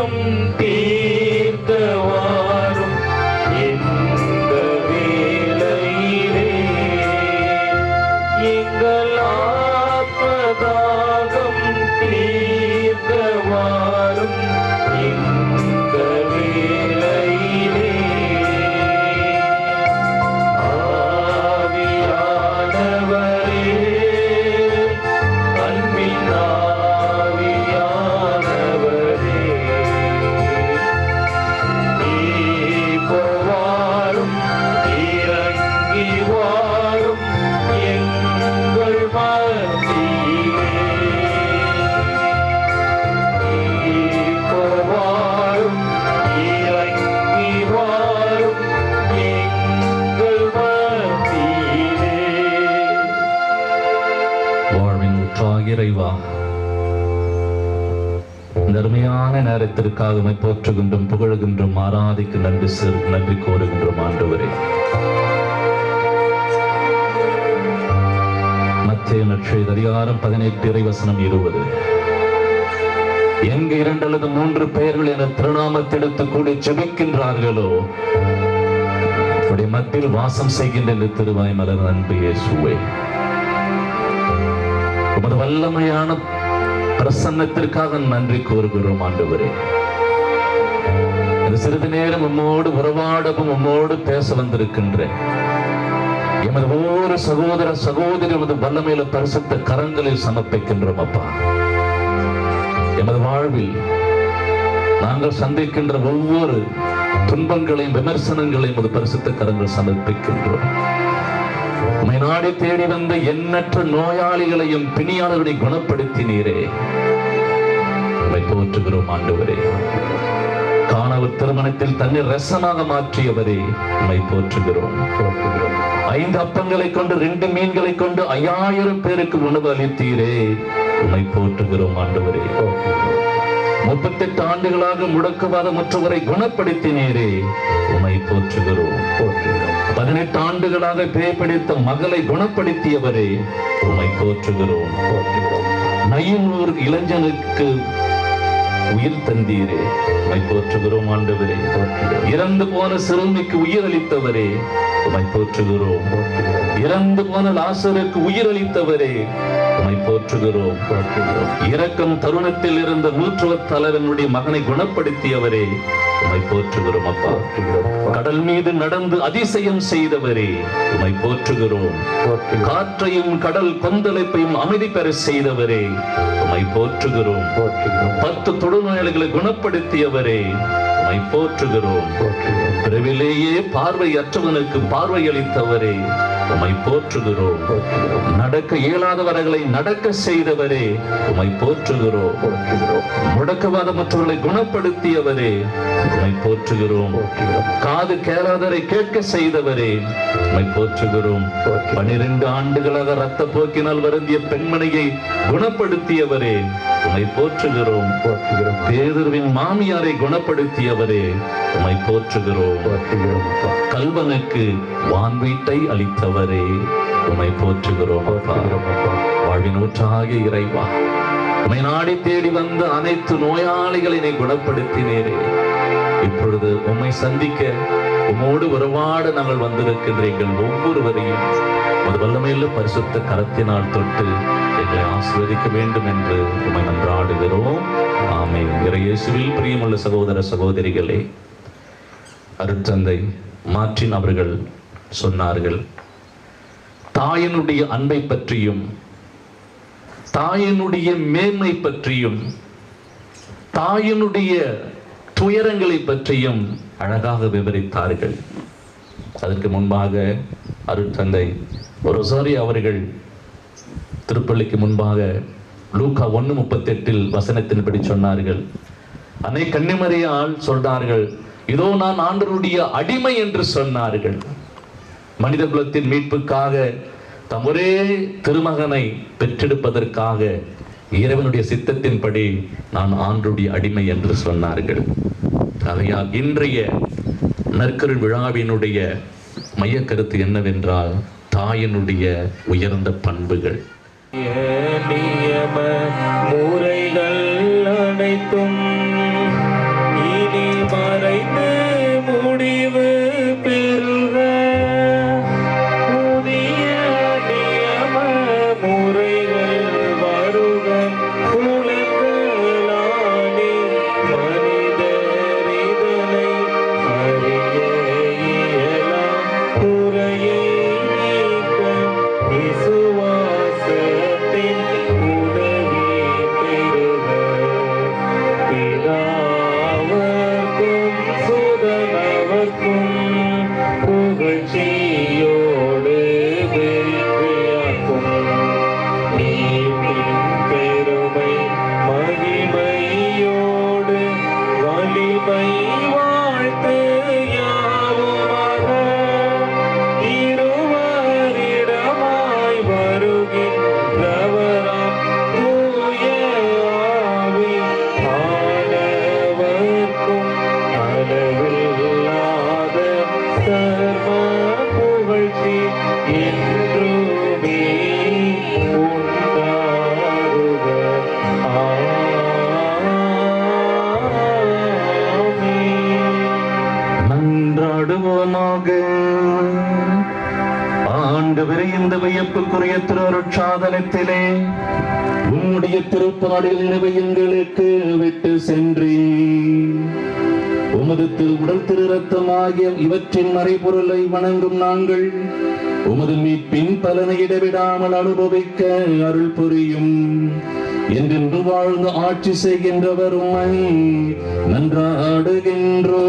தாகம் இந்த அருமையான நேரத்திற்காக உம்மை போற்றுகின்றோம் புகழுகின்றோம் ஆராதிக்கு நன்றி செல் நன்றி கோருகின்றோம் ஆண்டவரே. மத்திய நற்செய்தி அதிகாரம் பதினெட்டு இறைவசனம் இருபது. எங்கு இரண்டு அல்லது மூன்று பெயர்கள் என திருநாமத்தெடுத்து கூடி ஜெபிக்கின்றார்களோ உடைய மத்தியில் வாசம் செய்கின்ற இந்த திருவாய் மலர் அன்பு இயேசுவே. உமது வல்லமையான பிரசன்னத்திற்காக நன்றி கூறுகிறோம் ஆண்டவரே. சிறிது நேரம் உம்மோடு உறவாடவும் உம்மோடு பேச வந்திருக்கின்றேன். எமது ஒவ்வொரு சகோதர சகோதரி உமது வல்லமையில பரிசுத்த கரங்களில் சமர்ப்பிக்கின்றோம் அப்பா. எமது வாழ்வில் நாங்கள் சந்திக்கின்ற ஒவ்வொரு துன்பங்களையும் விமர்சனங்களையும் உமது பரிசுத்த கரங்கள் சமர்ப்பிக்கின்றோம். உம்மை நாடி தேடி வந்த எண்ணற்ற நோயாளிகளையும் பிணியாளர்களை குணப்படுத்தினீரே. உம்மை போற்றுகிறோம் ஆண்டவரே. காணவர் திருமணத்தில் தன்னை ரசமாக மாற்றியவரே உண்மை போற்றுகிறோம். ஐந்து அப்பங்களை கொண்டு ரெண்டு மீன்களை கொண்டு ஐயாயிரம் பேருக்கு உணவு அளித்தீரே. உண்மை போற்றுகிறோம் ஆண்டவரே. முப்பத்தெட்டு ஆண்டுகளாக முடக்குவாத மற்றவரை குணப்படுத்தினீரே. பதினெட்டு ஆண்டுகளாக பேய்பிடித்த மகளை குணப்படுத்தியவரே உமை போற்றுகிறோம். நயனூர் இளைஞனுக்கு உயிர் தந்தீரே. உமை போற்றுகிறோம் ஆண்டவரே. இறந்து போன சிறுமிக்கு உயிர் அளித்தவரே உமை போற்றுகிறோம். இறந்து போன லாசருக்கு உயிர் அளித்தவரே உம்மை போற்றுகிறோம். இறக்கம் தருணத்தில் இருந்த நூற்றுவத் தலைவனுடைய மகனை குணப்படுத்தியவரே. உம்மை போற்றுகிறோம் அப்பா. கடல் மீது நடந்து அதிசயம் செய்தவரே உம்மை போற்றுகிறோம். காற்றையும் கடல் கொந்தளிப்பையும் அமைதி பெற செய்தவரே உம்மை போற்றுகிறோம். பத்து தொடுநோயாளிகளை குணப்படுத்தியவரே உம்மை போற்றுகிறோம். பிறவிலேயே பார்வையற்றவனுக்கு பார்வை உமை போற்றுகிறோம். நடக்க இயலாதவர்களை நடக்க செய்தவரே உமை போற்றுகிறோம். முடக்கவாத மற்றவர்களை குணப்படுத்தியவரே உமை போற்றுகிறோம். காது கேளாதரை கேட்க செய்தவரே உமை போற்றுகிறோம். பனிரெண்டு ஆண்டுகளாக ரத்த போக்கினால் வருந்திய பெண்மணியை குணப்படுத்தியவரே உமை போற்றுகிறோம். பேதர்வின் மாமியாரை குணப்படுத்தியவரே உமை போற்றுகிறோம். கல்வனுக்கு வான் வீட்டை அளித்தவரே உம்மை போற்றுகிறோம் அப்பா. வாழ்வின் ஊற்றாக இறைவா. உம்மை நாடி தேடி வந்த அனைத்து நோயாளிகளை நீ குணப்படுத்தினீரே. இப்பொழுது உம்மை சந்திக்க உம்மோடு உறவாட நாங்கள் வந்திருக்கின்ற எங்கள் ஒவ்வொருவரையும். ஒரு வல்லமையுள்ள பரிசுத்த கரத்தினால் தொட்டு எங்களை ஆசீர்வதிக்க வேண்டும் என்று உம்மை நன்றாடுகிறோம். ஆமே இறையேசுவில் பிரியமுள்ள சகோதர சகோதரிகளே அருட்தந்தை மார்ட்டின் அவர்கள் சொன்னார்கள் தாயனுடைய அன்பை பற்றியும் தாயனுடைய மேன்மை பற்றியும் தாயினுடைய துயரங்களை பற்றியும் அழகாக விவரித்தார்கள். அதற்கு முன்பாக அருட்தந்தை ரொசாரி அவர்கள் திருப்பள்ளிக்கு முன்பாக லூக்கா ஒன்று முப்பத்தெட்டில் வசனத்தின்படி சொன்னார்கள். அன்னை கண்ணிமறையால் சொன்னார்கள் இதோ நான் ஆண்டருடைய அடிமை என்று சொன்னார்கள். மனித குலத்தின் மீட்புக்காக தம் ஒரே திருமகனை பெற்றெடுப்பதற்காக இறைவனுடைய சித்தத்தின்படி நான் ஆண்டுடைய அடிமை என்று சொன்னார்கள். ஆகையால் இன்றைய நற்கருள் விழாவினுடைய மையக் கருத்து என்னவென்றால் தாயினுடைய உயர்ந்த பண்புகள். முறைகள் அனைத்தும் முடிவு மன்றாடுவோமாக ஆண்டவரே இந்த வியப்புக்குரிய திருச்சாதனத்திலே உம்முடைய திருப்பாடில் நினைவை எங்களுக்கு விட்டு சென்றி உமது திரு உடல் திரு ரத்தமாகிய இவற்றின் மறைபொருளை வணங்கும் நாங்கள் உமது மீட்பின் பலனை இடவிடாமல் அனுபவிக்க அருள் புரியும். என்றென்று வாழ்ந்து ஆட்சி செய்கின்றவர் உம்மை நன்றாடுகின்றோ